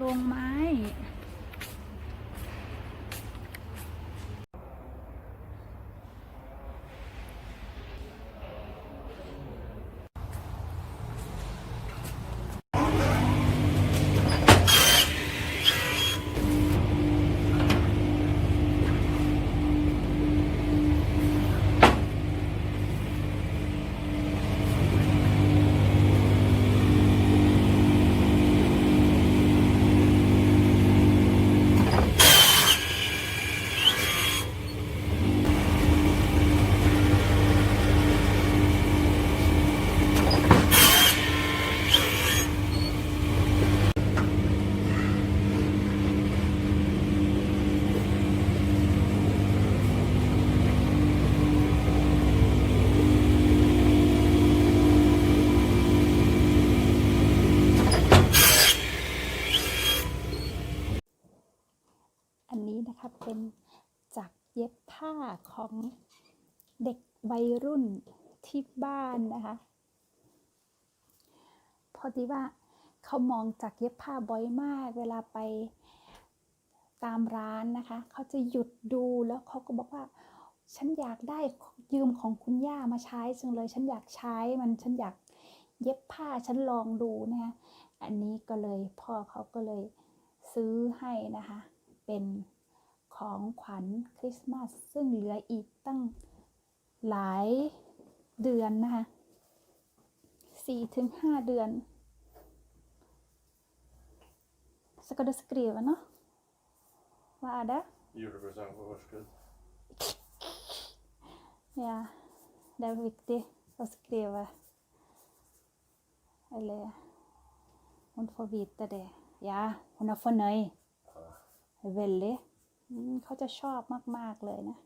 ลงไม้ อันนี้นะคะเป็นจากาของเด็กวัยรุ่นที่บ้านนะคะ พอดีว่าเขามองจากเย็บผ้าบ่อยมาก เวลาไปตามร้านนะคะ เขาจะหยุดดูแล้วเขาก็บอกว่า ฉันอยากได้ยืมของคุณย่ามาใช้จังเลย ฉันอยากใช้มันฉันอยากเย็บผ้าฉันลองดูนะคะอันนี้ก็เลยพ่อเขาก็เลยซื้อให้นะคะ เป็น ของขวัญคริสต์มาสซึ่งเหลืออีกตั้งหลายเดือนนะคะสี่ถึงห้าเดือน Ska du skriva nå? Vad är det? Julepresang på varskudd. Ja, det er viktig å skrive. Eller hun får vite det. Ja, hun er fornøyd. Veldig. เขาจะชอบมาก ๆ เลยนะ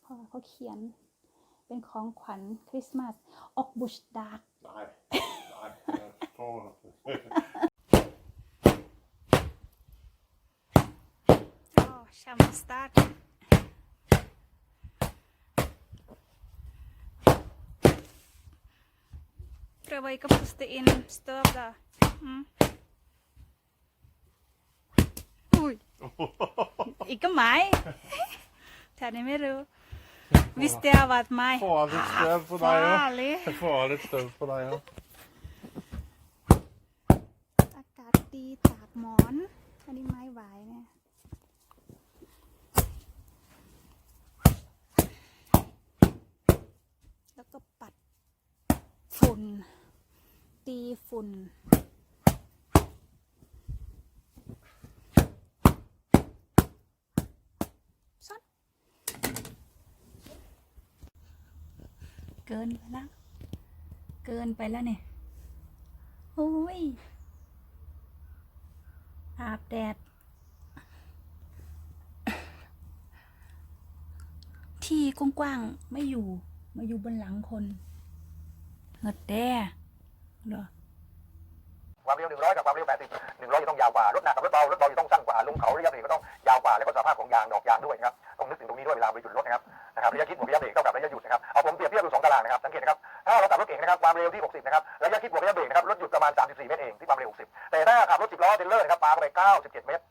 เพราะเขาเขียนเป็นของขวัญคริสต์มาสออกบุชดาร์ Nej, nej, jag förstår inte. อ๋อชามาสตาร์ท Prøver ikke å puste inn støv, da. Mm. Oi. Ikke meg. Terje ไม่รู้ Hvis det har vært meg Farligt stöd på dig ja. Farlig. Farligt stöd på dig ja. อากาศดีตากหมอน อันนี้ไม้ไหวเนี่ย แล้วก็ปัดฝุ่น ตีฝุ่น เกินไปแล้วเกินไปแล้วเนี่ยโอ้ยอาบแดด ที่กว้างๆไม่อยู่ มาอยู่บนหลังคนเงิดแด้เหรอความเร็ว100กับความเร็ว80 100จะต้องยาวกว่ารถหนักกับรถเบารถเบาจะต้องสั้นกว่าลงเขาระยะเบรกก็ต้องยาวกว่าแล้วก็สภาพของยางดอกยางด้วยนะครับต้องนึกถึงตรงนี้ด้วยเวลาไปหยุดรถนะครับนะครับระยะคิดบวกระยะเบรกเท่ากับระยะหยุ ตารางนะครับสังเกตนะครับถ้าเราขับรถเก่งนะครับความเร็วที่ 60 นะครับระยะคิดบวกระยะเบรกนะครับรถหยุดประมาณ 34 เมตรเองที่ความเร็ว 60 แต่ถ้าขับรถ10ล้อเทรลเลอร์นะครับปาเข้าไป 97 เมตร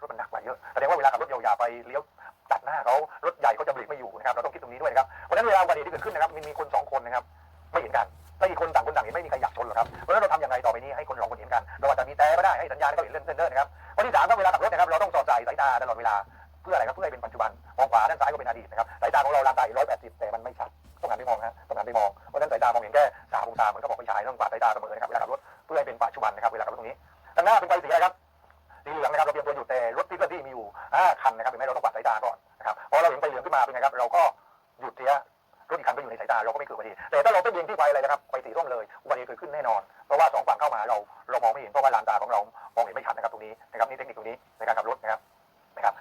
รถมันหนักกว่าเยอะแสดงว่าเวลาขับรถยาวๆไปเลี้ยวตัดหน้าเขารถใหญ่เขาจะเบรกไม่อยู่นะครับเราต้องคิดตรงนี้ด้วยนะครับเพราะฉะนั้นเวลาอุบัติเหตุที่เกิดขึ้นนะครับมีคนสองคนนะครับไม่เห็นกันถ้าอีกคนต่างคนต่างเห็นไม่มีใครอยากชนหรอกครับเพราะฉะนั้นเราทำอยังไงต่อไปนี้ให้คนสองคนเห็นกันเราอาจจะมีแต่ก็ได้ให้สัญญาณเขาเห็นเล่นเส้นเดินนะครับข้อที่สามก็เวลาขับรถนะครับเราต้องสอดใจสายตาตลอดเวลาเพื่ออะไรครับเพื่อให้เป็นปัจจุบันมองขวาด้านซ้ายก็เป็นอดีตนะครับสายตาของเราลางไกร้อยแปดสิบแต่มันไม่ชัด มองฮะต้องหันไปมองเพราะฉะนั้นสายตามองเห็นแค่สามองศาเหมือนก็บอกไม่ใช่ต้องกวาดสายตาเสมอนะครับเวลาขับรถเพื่อให้เป็นปัจจุบันนะครับเวลาขับรถตรงนี้ด้านหน้าเป็นไฟสีอะไรครับสีเหลืองนะครับเราเตรียมตัวอยู่แต่รถที่เคลื่อนที่มีอยู่ห้าคันนะครับเห็นไหมเราต้องกวาดสายตาก่อนนะครับพอเราเห็นไฟเหลืองขึ้นมาเป็นไงครับเราก็หยุดเสียรถอีกคันก็อยู่ในสายตาเราก็ไม่เกิดอุบัติเหตุแต่ถ้าเราไปเบี่ยงที่ไฟอะไรนะครับไฟสีส้มเลยอุบัติเหตุเกิดขึ้นแน่นอน เพราะว่าสองฝั่งเข้ามาเราเรามองไม่เห็นเพราะว่าลานตาของเรามองเห็นไม่ชัดนะครับตรงนี้นะครับนี่เทคนิคตรงนี้ในการขับรถนะครับ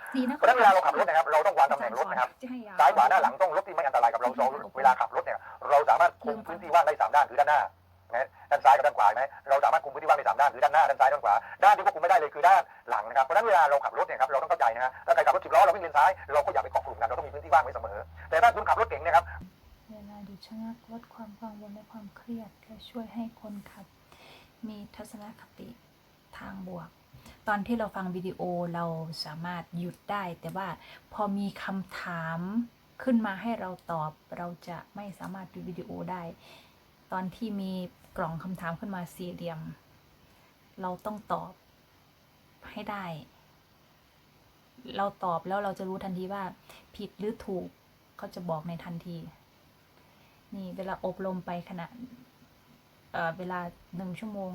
นะครับดีนะเพราะฉะนั้นเวลาเราขับรถนะครับเราต้องวางตำแหน่งรถนะครับจะให้ยาวซ้ายขวาหน้าหลังต้องรถที่ไม่อันตรายกับเราเราเวลาขับรถเนี่ยเราสามารถคุมพื้นที่ว่างได้สามด้านคือด้านหน้านะด้านซ้ายกับด้านขวาเห็นไหมเราสามารถคุมพื้นที่ว่างได้สามด้านคือด้านหน้าด้านซ้ายด้านขวาด้านที่ควบคุมไม่ได้เลยคือด้านหลังนะครับเพราะฉะนั้นเวลาเราขับรถเนี่ยครับเราต้องเข้าใจนะฮะถ้าใครขับรถสิบล้อเราวิ่งเลนซ้ายเราก็อย่าไปเกาะกลุ่มกันเราต้องมีพื้นที่ว่างไว้เสมอ แต่ถ้าคุณขับรถเก่งเนะครับเวลาหยุดชะงักลดความกังวลและความเครียดและช่วยให้คนขับ มีทัศนคติททางบวก ตอนที่เราฟังวิดีโอเราสามารถหยุดได้ แต่ว่าพอมีคำถามขึ้นมาให้เราตอบ เราจะไม่สามารถดูวิดีโอได้ ตอนที่มีกล่องคำถามขึ้นมาสี่เหลี่ยม เราต้องตอบให้ได้ เราตอบแล้วเราจะรู้ทันทีว่า ผิดหรือถูกเขาจะบอกในทันที นี่เวลาอบรมไปขณะเเวลาหนึ่งชั่วโมง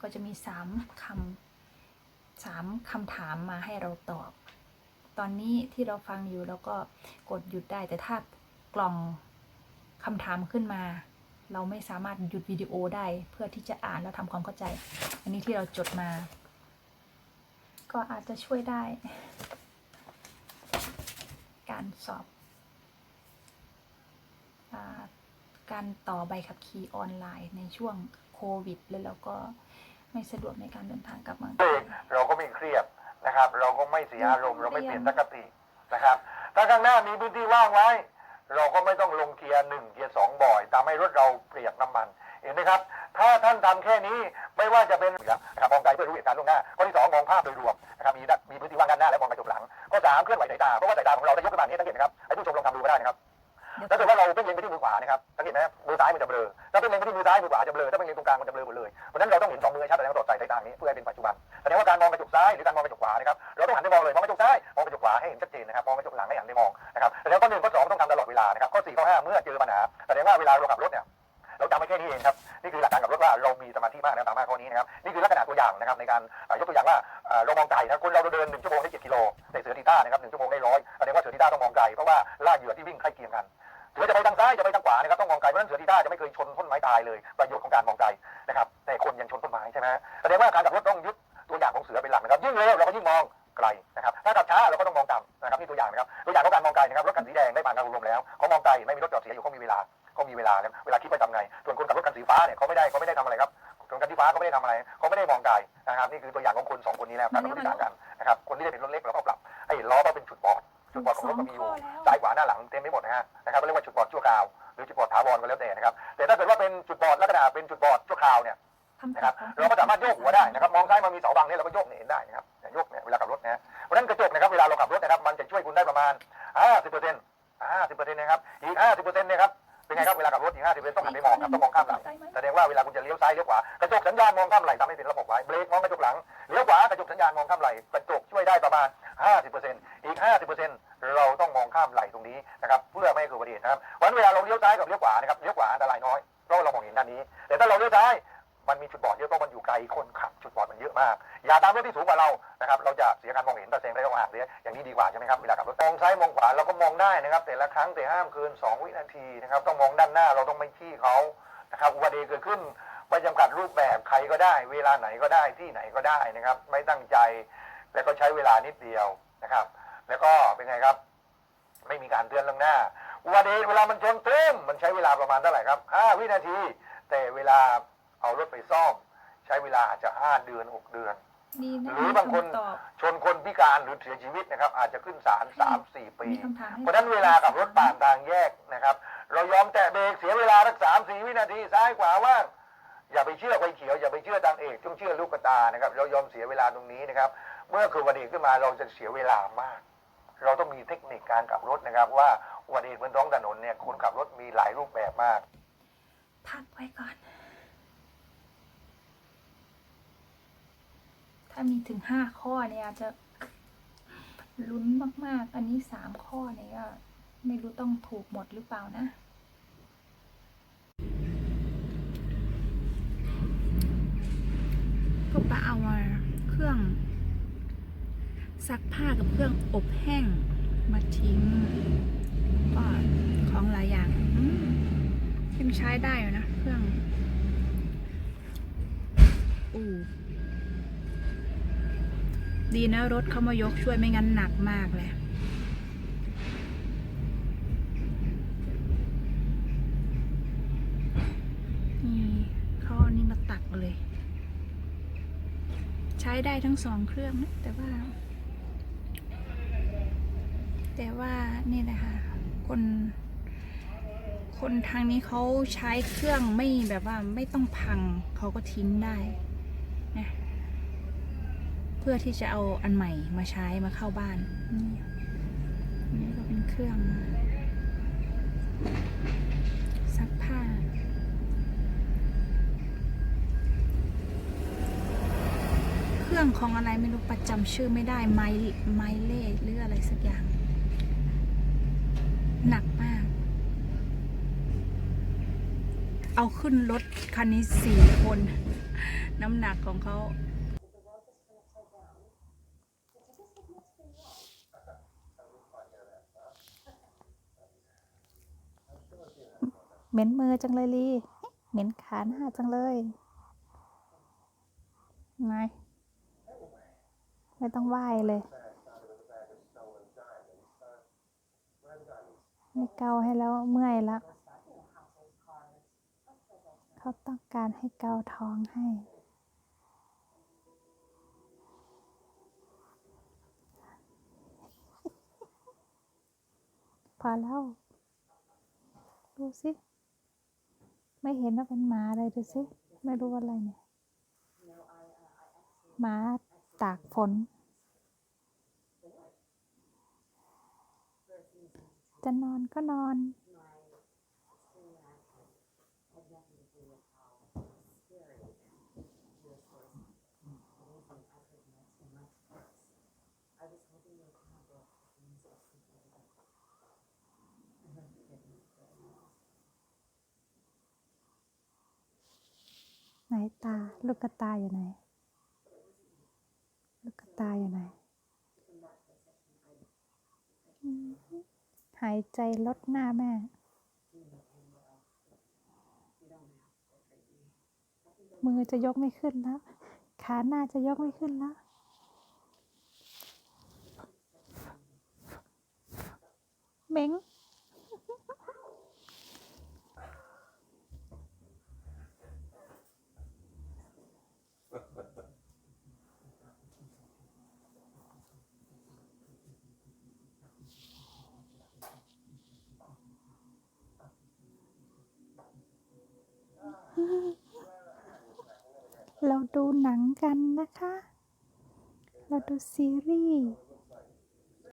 ก็จะมีสามคำสามคำถามมาให้เราตอบ ตอนนี้ที่เราฟังอยู่แล้วก็กดหยุดได้แต่ถ้ากล่องคำถามขึ้นมา เราไม่สามารถหยุดวิดีโอได้เพื่อที่จะอ่านแล้วทำความเข้าใจ อันนี้ที่เราจดมา ก็อาจจะช่วยได้ การสอบอการต่อใบขับขี่ออนไลน์ในช่วง โควิดแล้วเราก็ไม่สะดวกในการเดินทางกลับเมืองไทยเราก็ไม่เครียดนะครับ เราก็ไม่เสียอารมณ์เราไม่เปลี่ยนทัศนคตินะครับ ถ้าข้างหน้ามีพื้นที่ว่างไว้ เราก็ไม่ต้องลงเกียร์หนึ่งเกียร์สองบ่อยทำให้รถเราเปียกน้ำมัน เห็นไหมครับ ถ้าท่านทำแค่นี้ไม่ว่าจะเป็นนะครับมองไกลเพื่อรู้เหตุการณ์ล่วงหน้าข้อที่สองมองภาพโดยรวมนะครับมีด้านมีพื้นที่ว่างด้านหน้าและมองกระจกหลังข้อสามเคลื่อนไหวสายตาเพราะว่าสายตาของเราจะยกขึ้นมาอย่างนี้สังเกตนะครับให้ผู้ชมลองทำดูก็ได้นะครับถ้าเกิดว่าเราเพ่งเล็งไปที่มือข วานะครับสังเกตไหมมือซ้ายมันจะเบลอถ้าเพ่งเล็งไปที่มือซ้ายมือขวาจะเบลอถ้าเพ่งเล็งตรงกลางมันจะเบลอหมดเลยเพราะฉะนั้นเราต้องเห็นสองมือให้ชัดแล้วก็สอดใส่สายตานี้เพื่อให้เป็นปัจจุบันแสดงว่าการมองกระจกซ้ายหรือการมองกระจกขวานะครับเราต้องหันไปมองเลยมองกระจกซ้ายมองกระจกขวาให้เห็นชัดเจนนะครับมองกระจกหลังให้หันไปมองนะครับแล้วข้อหนึ่งข้อสองต้องทำตลอดเวลานะครับข้อสี่ข้อห้าเมื่อเจอปัญหาแสดงว่าเวลาเราขับรถเนี่ยเราจำไม่แค่นี้เองครับนี่คือหลักการขับรถว่าเรามีสมาธิมากนะตามมาข้อนี้นะครับนี่คือลักษณะตัวอย่างนะครับในการยกตัวอย่างว่าเรามองไกลนะคนเราเดินหนึ่งชั่วโมงได้เจ็ดกิโลแต่เสือทีต้านะครับหนึ่งชั่วโมงได้ร้อยแสดงว่าเสือทีต้าต้องมองไกลเพราะว่าล่าเหยื่อที่วิ่งใกล้เคียงกัน เสือจะไปทางซ้ายจะไปทางขวานะครับต้องมองไกลเพราะฉะนั้นเสือทีต้าจะไม่เคยชนต้นไม้ตายเลย ประโยชน์ของการมองไกลนะครับแต่คนยังชนต้นไม้ใช่ไหมแสดงว่าการขับรถต้องยึดตัวอย่างของเสือเป็นหลักนะครับยิ่งเร็วเราก็ยิ่งมองไกลนะครับถ้าขับช้าเราก็ต้องมองต่ำนะครับนี่ตัวอย่างนะครับตัวอย่างของการมองไกลนะครับรถคันสีแดงได้ผ่านการอบรมแล้วเขามองไกลไม่มีรถจอดเสียอยู่เขามีเวลาเขามีเวลาเนี่ยเวลาคิดไปทำไงส่วนคนขับรถคันสีฟ้าเนี่ยเขาไม่ได้เขาไม่ได้ทำอะไรครับส่วนคันสีฟ้าเขาไม่ได้ทำอะไรเขาไม่ได้มองไกลนะครับนี่คือตัวอย่างของคนสองคนนี้แล้วการรถที่ต่างกันนะครับคนที่ได้เป็นรถเล็กเราก็ปรับให้ล้อมาเป็นจุดบอด จุดบอดของรถก็มีอยู่ซ้ายขวาหน้าหลังเต็มไปหมดนะฮะนะครับเรียกว่าจุดบอดชั่วคราวหรือจุดบอดถาวรก็แล้วแต่นะครับแต่ถ้าเกิดว่าเป็นจุดบอดลักษณะเป็นจุดบอดชั่วคราวเนี่ยคำนะตคอรับบของเราก็สามารถโยกหัวได้นะครับมองซ้ายมันมีเสาบังเนี่ยเราก็โยกเนี่ยเห็นได้นะครับเนี่ยโยกเนี่ยเวลาขับรถนะฮะเพราะฉะนั้นกระจกนะครับเวลาเราขับรถนะครับมันจะช่วยคุณได้ประมาณ50เปอร์เซ็นต์50เปอร์เซ็นต์นะครับอีก50เปอร์เซ็นต์นะครับเป็นไงครับเวลาขับรถอีก50เปอร์เซ็นต์ต้องหันไปมองครับต้องมองข้ามหลังแสดงว่าเวลาคุณจะเลี้ยวซ้ายเลี้ยวขวากระจกสัญญาณมองข้ามไหลทำให้เป็นระบบไว้เบรกมองกระจกหลังเลี้ยวขวากระจกสัญญาณมองข้ามไหลกระจกช่วยได้ประมาณ 50%อีก 50%เราต้องมองข้ามไหลตรงนี้นะครับเพื่อไม่ให้เกิดอุบัติเหตุนะครับเพราะฉะนั้นเวลาเราเลี้ยวซ้ายกับเลี้ยวขวานะครับเลี้ยวขวาอันตรายน้อยเพราะเรามองเห็นด้านนี้ แต่ถ้าเราเลี้ยวซ้ายมันมีจุดบอดเยอะเพราะมันอยู่ไกลคนขับจุดบอดมันเยอะมาก อย่าตามรถที่สูงกว่าเรานะครับเราจะเสียการมองเห็นตะเซงได้ก็ห่างเสียอย่างนี้ดีกว่าใช่ไหมครับเวลาขับรถมองซ้ายมองขวาเราก็มองได้นะครับ แต่ละครั้งแต่ห้ามเกิน 2 วินาทีนะครับต้องมองด้านหน้าเราต้องไม่ขี้เขานะครับอุบัติเหตุเกิดขึ้นไม่จำกัดรูปแบบใครก็ได้ เวลาไหนก็ได้ที่ไหนก็ได้นะครับ ไม่ตั้งใจ แล้วก็ใช้เวลานิดเดียวนะครับ แล้วก็เป็นไงครับ ไม่มีการเตือนล่วงหน้าอุบัติเหตุเวลามันชนตุ้มมันใช้เวลาประมาณเท่าไหร่ครับ 5 วินาที แต่เวลาเอารถไปซ่อม ใช้เวลาอาจจะ 5 เดือน 6 เดือนดีนะหรือบางคนตอบชนคนพิการหรือเสียชีวิตนะครับ อาจจะขึ้นศาลสามสี่ปีมีคำถามให้เพราะฉะนั้นเวลากับรถผ่านทางแยกนะครับ เรายอมแตะเบรกเสียเวลาสักสามสี่วินาทีซ้ายขวาว่างอย่าไปเชื่อไฟเขียวอย่าไปเชื่อทางเอกต้องเชื่อลูกกระตานะครับ เรายอมเสียเวลาตรงนี้นะครับ เมื่อเกิดอุบัติเหตุขึ้นมาเราจะเสียเวลามาก เราต้องมีเทคนิคการขับรถนะครับ ว่าอุบัติเหตุบนท้องถนนเนี่ยคนขับรถมีหลายรูปแบบมาก พักไว้ก่อน ถ้ามีถึงห้าข้อเนี่ยอาจจะลุ้นมาก ๆ อันนี้สามข้อเนี่ยก็ไม่รู้ต้องถูกหมดหรือเปล่านะ ก็ไปเอามาเครื่อง ซักผ้ากับเครื่องอบแห้งมาทิ้งก็ของหลายอย่างยังใช้ได้อยู่นะเครื่องอูดีนะรถเขามายกช่วยไม่งั้นหนักมากเลยขาเอนี่มาตักเลยใช้ได้ทั้งสองเครื่องนะแต่ว่า แต่ว่านี่แหละค่ะคน คนทางนี้เขาใช้เครื่องไม่แบบว่าไม่ต้องพังเขาก็ทิ้งได้นะเพื่อที่จะเอาอันใหม่มาใช้มาเข้าบ้านนี่นี่ก็เป็นเครื่องซักผ้าเครื่องของอะไรไม่รู้ประจำชื่อไม่ได้ไม้ไม้เล่หรืออะไรสักอย่าง หนักมาก เอาขึ้นรถคันนี้สี่คน น้ำหนักของเขาเหม็นมือจังเลยลีเหม็นขาหน้าจังเลยไงไม่ต้องไหว้เลย ไม่เกาให้แล้วเมื่อยล้วเขาต้องการให้เกาท้องให้ พอแล้ว ดูสิ ไม่เห็นว่าเป็นหมาอะไรดูสิ ไม่รู้อะไรเนี่ยหมาตากฝน จะนอนก็นอน ไหนตา ลูกกระตาอยู่ไหน ลูกกระตาอยู่ไหน หายใจลดหน้าแม่ มือจะยกไม่ขึ้นแล้ว ขาหน้าจะยกไม่ขึ้นแล้ว เม้ง เราดูหนังกันนะคะ เราดูซีรีส์